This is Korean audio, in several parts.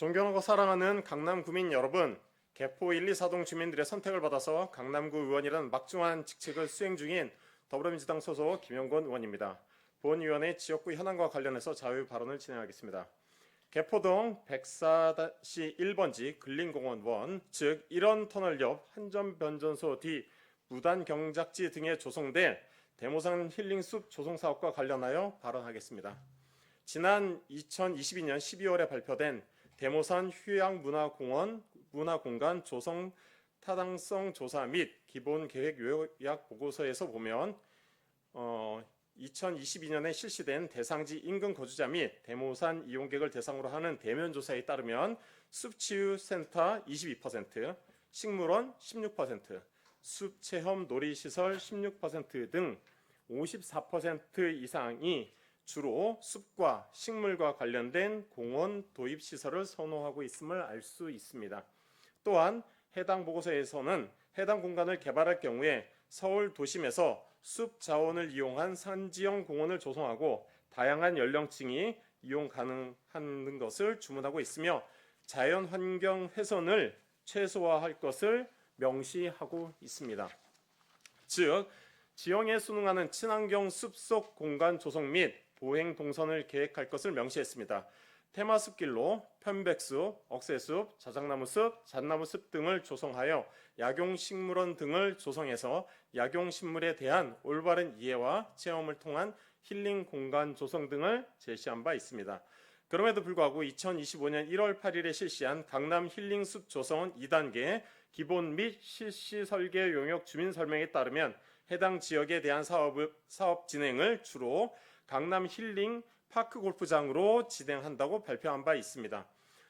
존경하고 사랑하는 강남 구민 여러분, 개포 1, 2, 4동 주민들의 선택을 받아서 강남구 의원이라는 막중한 직책을 수행 중인 더불어민주당 소속 김영권 의원입니다. 본 의원의 지역구 현안과 관련해서 자유 발언을 진행하겠습니다. 개포동 104-1번지 근린공원 원, 즉 1원 터널 옆 한전 변전소 뒤 무단 경작지 등에 조성될 대모산 힐링숲 조성 사업과 관련하여 발언하겠습니다. 지난 2022년 12월에 발표된 대모산 휴양문화공원 문화공간 조성 타당성 조사 및 기본 계획 요약 보고서에서 보면 어, 2022년에 실시된 대상지 인근 거주자 및 대모산 이용객을 대상으로 하는 대면 조사에 따르면 숲치유센터 22%, 식물원 16%, 숲체험 놀이시설 16%등 54% 이상이 주로 숲과 식물과 관련된 공원 도입 시설을 선호하고 있음을 알 수 있습니다. 또한 해당 보고서에서는 해당 공간을 개발할 경우에 서울 도심에서 숲 자원을 이용한 산지형 공원을 조성하고 다양한 연령층이 이용 가능한 것을 주문하고 있으며 자연 환경 훼손을 최소화할 것을 명시하고 있습니다. 즉 지형에 순응하는 친환경 숲속 공간 조성 및 보행 동선을 계획할 것을 명시했습니다. 테마 숲길로 편백숲, 억새숲, 자작나무숲, 잣나무숲 등을 조성하여 약용식물원 등을 조성해서 약용식물에 대한 올바른 이해와 체험을 통한 힐링 공간 조성 등을 제시한 바 있습니다. 그럼에도 불구하고 2025년 1월 8일에 실시한 강남 힐링숲 조성원 2단계 기본 및 실시 설계 용역 주민 설명에 따르면 해당 지역에 대한 사업, 사업 진행을 주로 강남 힐링 파크 골프장으로 진행한다고 발표한 바 있습니다.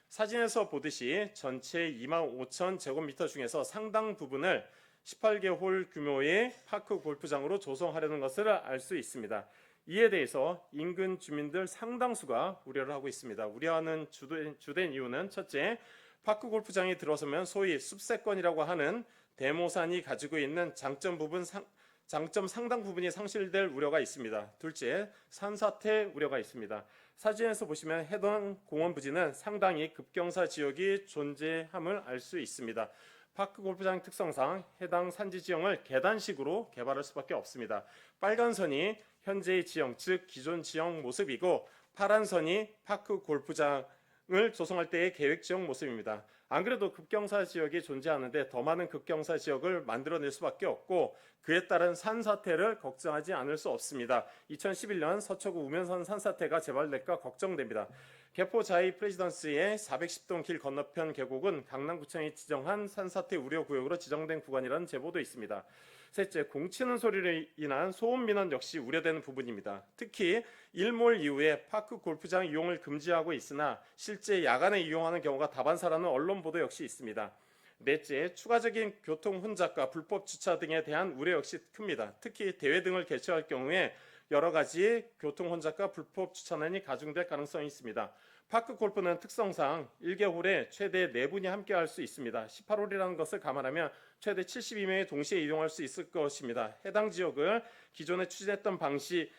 사진에서 보듯이 전체 2만 5천 제곱미터 중에서 상당 부분을 18개 홀 규모의 파크 골프장으로 조성하려는 것을 알 수 있습니다. 이에 대해서 인근 주민들 상당수가 우려를 하고 있습니다. 우려하는 주된, 주된 이유는 첫째, 파크 골프장이 들어서면 소위 숲세권이라고 하는 대모산이 가지고 있는 장점 부분 상, 장점 상당 부분이 상실될 우려가 있습니다. 둘째, 산사태 우려가 있습니다. 사진에서 보시면 해당 공원 부지는 상당히 급경사 지역이 존재함을 알 수 있습니다. 파크 골프장 특성상 해당 산지 지형을 계단식으로 개발할 수밖에 없습니다. 빨간 선이 현재의 지형, 즉 기존 지형 모습이고 파란 선이 파크 골프장 을 조성할 때의 계획 지역 모습입니다. 안 그래도 급경사 지역이 존재하는데 더 많은 급경사 지역을 만들어낼 수밖에 없고 그에 따른 산사태를 걱정하지 않을 수 없습니다. 2011년 서초구 우면산 산사태가 재발될까 걱정됩니다. 개포 자이 프레지던스의 410동 길 건너편 계곡은 강남구청이 지정한 산사태 우려 구역으로 지정된 구간이라는 제보도 있습니다. 셋째, 공치는 소리로 인한 소음 민원 역시 우려되는 부분입니다. 특히 일몰 이후에 파크 골프장 이용을 금지하고 있으나 실제 야간에 이용하는 경우가 다반사라는 언론 보도 역시 있습니다. 넷째, 추가적인 교통 혼잡과 불법 주차 등에 대한 우려 역시 큽니다. 특히 대회 등을 개최할 경우에 여러 가지 교통 혼잡과 불법 주차난이 가중될 가능성이 있습니다. 파크 골프는 특성상 1개홀에 최대 4분이 함께 할 수 있습니다. 18홀이라는 것을 감안하면 최대 72명이 동시에 이용할 수 있을 것입니다. 해당 지역을 기존에 추진했던 방식,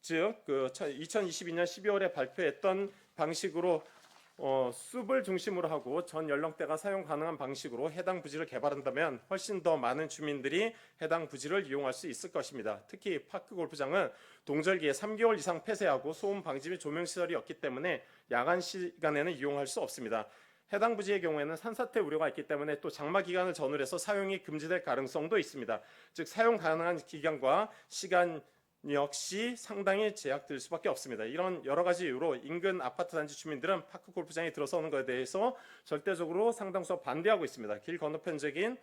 즉, 그 2022년 12월에 발표했던 방식으로 어, 숲을 중심으로 하고 전 연령대가 사용 가능한 방식으로 해당 부지를 개발한다면 훨씬 더 많은 주민들이 해당 부지를 이용할 수 있을 것입니다. 특히 파크 골프장은 동절기에 3개월 이상 폐쇄하고 소음 방지 및 조명 시설이 없기 때문에 야간 시간에는 이용할 수 없습니다. 해당 부지의 경우에는 산사태 우려가 있기 때문에 또 장마 기간을 전후로 해서 사용이 금지될 가능성도 있습니다. 즉 사용 가능한 기간과 시간 역시 상당히 제약될 수밖에 없습니다. 이런 여러 가지 이유로 인근 아파트 단지 주민들은 파크 골프장에 들어서는 것에 대해서 절대적으로 상당수 반대하고 있습니다. 길 건너편적인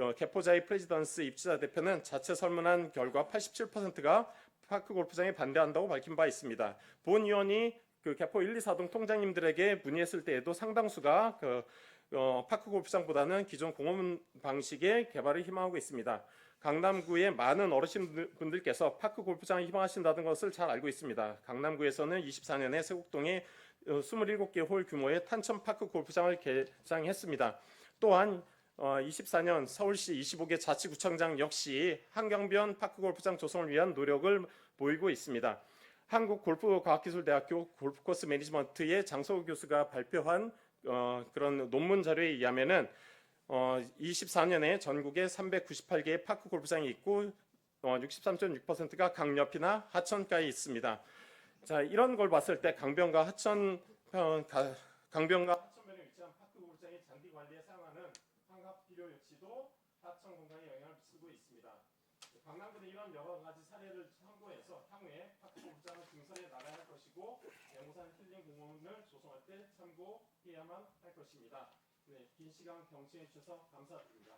어, 개포자의 프레지던스 입주자 대표는 자체 설문한 결과 87%가 파크 골프장에 반대한다고 밝힌 바 있습니다. 본 의원이 그 개포 1, 2, 4동 통장님들에게 문의했을 때에도 상당수가 그 어, 파크 골프장보다는 기존 공원 방식의 개발을 희망하고 있습니다. 강남구의 많은 어르신분들께서 파크 골프장을 희망하신다는 것을 잘 알고 있습니다. 강남구에서는 24년에 세곡동에 27개 홀 규모의 탄천 파크 골프장을 개장했습니다. 또한 24년 서울시 25개 자치구청장 역시 한경변 파크 골프장 조성을 위한 노력을 보이고 있습니다. 한국골프과학기술대학교 골프코스 매니지먼트의 장서우 교수가 발표한 어, 그런 논문 자료에 의하면은 어, 24년에 전국에 398개의 파크 골프장이 있고 어, 63.6%가 강옆이나 하천가에 있습니다. 자 이런 걸 봤을 때 강변과 하천 어, 가- 강변과 하천변에 위치한 파크 골프장의 잔디 관리에 사용하는 환갑 비료 역시도 하천 건강에 영향을 미치고 있습니다. 강남구는 이런 여러 가지 사례를 참고해서 향후에 파크 골프장을 증설해 나가야 할 것이고 영산 힐링 공원을 조성할 때 참고 해야만 할 것입니다. 네, 긴 시간 경청해 주셔서 감사드립니다.